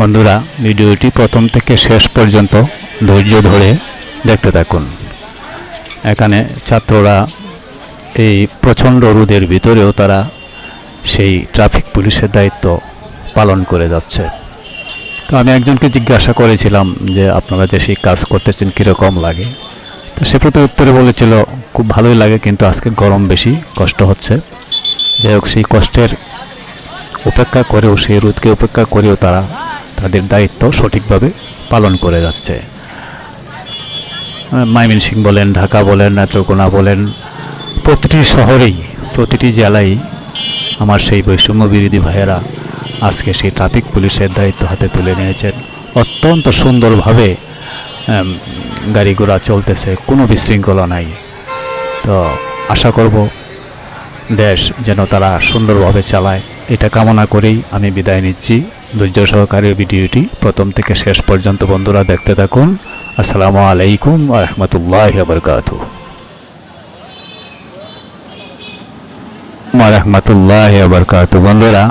বন্ধুরা, ভিডিওটি প্রথম থেকে শেষ পর্যন্ত ধৈর্য ধরে দেখতে থাকুন। এখানে ছাত্ররা এই প্রচণ্ড রোদের ভিতরেও তারা সেই ট্রাফিক পুলিশের দায়িত্ব পালন করে যাচ্ছে। তো আমি একজনকে জিজ্ঞাসা করেছিলাম যে, আপনারা যে সেই কাজ করতেছেন কীরকম লাগে? তো সে প্রতি উত্তরে বলেছিল, খুব ভালোই লাগে, কিন্তু আজকে গরম বেশি, কষ্ট হচ্ছে। যাই হোক, সেই কষ্টের উপেক্ষা করেও, সেই রোদকে উপেক্ষা করেও তারা তাদের দায়িত্ব সঠিকভাবে পালন করে যাচ্ছে। সিং বলেন, ঢাকা বলেন, নেত্রকোনা বলেন, প্রতিটি শহরেই, প্রতিটি জেলায় আমার সেই বৈষম্য বিরোধী ভাইয়েরা আজকে সেই ট্রাফিক পুলিশের দায়িত্ব হাতে তুলে নিয়েছেন। অত্যন্ত সুন্দরভাবে গাড়ি ঘোড়া চলতেছে, কোনো বিশৃঙ্খলা নাই। তো আশা করব, দেশ যেন তারা সুন্দরভাবে চালায়। এটা কামনা করেই আমি বিদায় নিচ্ছি। ধৈর্য সহকারে ভিডিওটি প্রথম থেকে শেষ পর্যন্ত বন্ধুরা দেখতে থাকুন। আসসালামু আলাইকুম রহমতুল্লাহ বরকাত রহমতুল্লাহ বরকাত বন্ধুরা,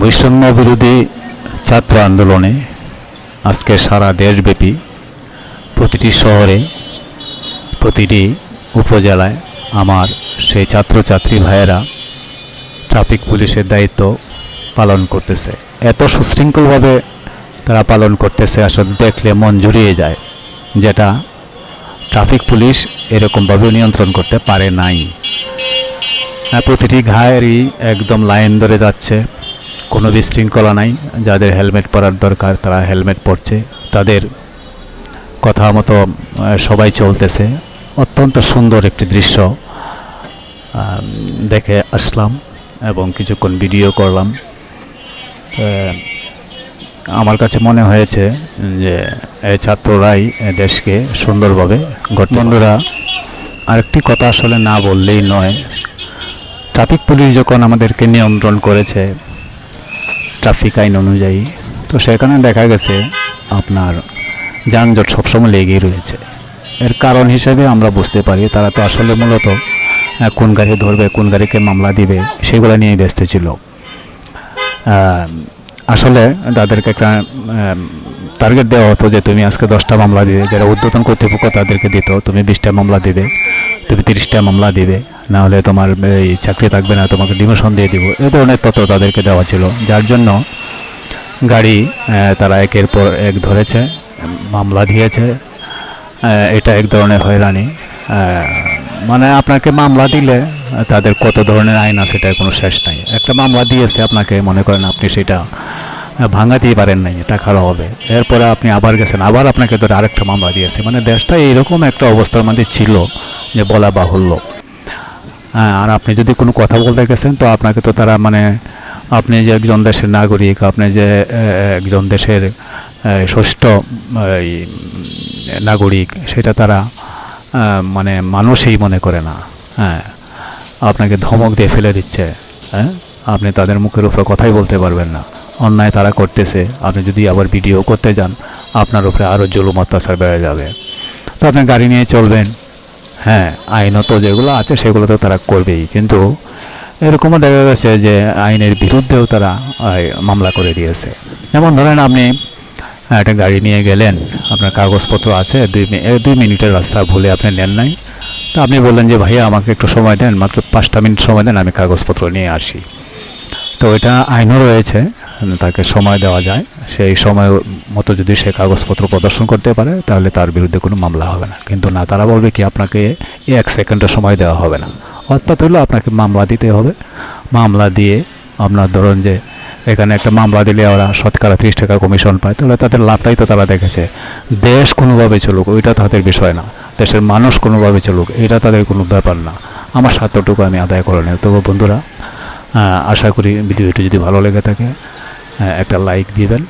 বৈষম্য বিরোধী ছাত্র আন্দোলনে আজকে সারা দেশব্যাপী প্রতিটি শহরে, প্রতিটি উপজেলায় আমার সেই ছাত্রছাত্রী ভাইয়েরা ট্রাফিক পুলিশের দায়িত্ব পালন করতেছে। এত সুশৃঙ্খলভাবে তারা পালন করতেছে, আসলে দেখলে মন জুড়িয়ে যায় যেটা ট্রাফিক পুলিশ এরকমভাবে নিয়ন্ত্রণ করতে পারে নাই। প্রতিটি ঘায়েরই একদম লাইন ধরে যাচ্ছে, কোনো বিশৃঙ্খলা নাই। যাদের হেলমেট পরার দরকার তারা হেলমেট পরছে, তাদের কথা মতো সবাই চলতেছে। অত্যন্ত সুন্দর একটি দৃশ্য দেখে আসলাম। এবং কিছুক্ষণ ভিডিও করলাম। আমার কাছে মনে হয়েছে যে এই ছাত্ররাই দেশকে সুন্দরভাবে গঠন আরেকটি কথা আসলে না বললেই নয়। ট্রাফিক পুলিশ যখন আমাদেরকে নিয়ন্ত্রণ করেছে ট্রাফিক আইন অনুযায়ী, তো সেখানে দেখা গেছে আপনার যানজট সবসময় লেগেই রয়েছে। এর কারণ হিসেবে আমরা বুঝতে পারি, তারা তো আসলে মূলত কোন গাড়ি ধরবে, কোন গাড়িকে মামলা দিবে, সেগুলো নিয়ে ব্যস্ত ছিল। আসলে তাদেরকে একটা টার্গেট দেওয়া হতো যে তুমি আজকে দশটা মামলা দিবে, যারা উদ্বোধন কর্তৃপক্ষ তাদেরকে দিত, তুমি বিশটা মামলা দিবে, তুমি তিরিশটা মামলা দিবে, না হলে তোমার, এই, চাকরি থাকবে না, তোমাকে ডিমোশন দিয়ে দিব, এ ধরনের তথ্য তাদেরকে দেওয়া ছিল, যার জন্য গাড়ি তারা একের পর এক ধরেছে, মামলা দিয়েছে এটা এক ধরনের হয়রানি মানে আপনাকে মামলা দিলে, তাদের কত ধরনের আইন আছে সেটার কোনো শেষ নাই। একটা মামলা দিয়েছে আপনাকে, মনে করেন আপনি সেটা ভাঙাতেই পারেন নাই, টাকার হবে এরপরে আপনি আবার গেছেন, আবার আপনাকে ধরে আরেকটা মামলা দিয়েছে। মানে দেশটা এইরকম একটা অবস্থার মধ্যে ছিল যে বলা বাহুল্য। হ্যাঁ আর আপনি যদি কোনো কথা বলতে গেছেন, তো আপনাকে তো তারা মানে আপনি যে একজন দেশের নাগরিক, আপনি যে একজন দেশের ষষ্ঠ নাগরিক, সেটা তারা মানে মানুষই মনে করে না। হ্যাঁ আপনাকে ধমক দিয়ে ফেলে দিচ্ছে। হ্যাঁ আপনি তাদের মুখের উপরে কথাই বলতে পারবেন না। অন্যায় তারা করতেছে। আপনি যদি আবার ভিডিও করতে যান, আপনার উপরে আরও জুলুম অত্যাচার বেড়ে যাবে। তো আপনি গাড়ি নিয়ে চলবেন। হ্যাঁ আইনত যেগুলো আছে সেগুলো তো তারা করবেই। কিন্তু এরকমও দেখা গেছে যে আইনের বিরুদ্ধেও তারা মামলা করে দিয়েছে। যেমন ধরেন আপনি একটা গাড়ি নিয়ে গেলেন, আপনার কাগজপত্র আছে, দুই দুই মিনিটের রাস্তা ভুলে আপনি নেন নাই। তো আপনি বললেন যে, ভাইয়া, আমাকে একটু সময় দেন, মাত্র পাঁচটা মিনিট সময় দেন, আমি কাগজপত্র নিয়ে আসি। তো এটা আইনও রয়েছে, তাকে সময় দেওয়া যায়। সেই সময় মতো যদি সে কাগজপত্র প্রদর্শন করতে পারে, তাহলে তার বিরুদ্ধে কোনো মামলা হবে না। কিন্তু না, তারা বলবে কি, আপনাকে এক সেকেন্ডের সময় দেওয়া হবে না। অর্থাৎ হলো, আপনাকে মামলা দিতে হবে। মামলা দিয়ে আপনার ধরুন যে এখানে একটা মামলা দিলে ওরা শতকরা ত্রিশ টাকা কমিশন পায়। তাহলে তাদের লাভটাই তো তারা দেখেছে। দেশ কোনোভাবে চলুক, ওইটা তাদের বিষয় না। দেশের মানুষ কোনোভাবে চলুক, এটা তাদের কোনো ব্যাপার না। আমার স্বার্থটুকু আমি আদায় করে নেই তবু বন্ধুরা আশা করি ভিডিওটি যদি ভালো লেগে থাকে একটা লাইক দিবেন।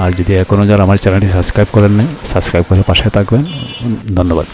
আর যদি এখনও যারা আমার চ্যানেলটি সাবস্ক্রাইব করেন নাই, সাবস্ক্রাইব করে পাশে থাকবেন। ধন্যবাদ।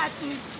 got you.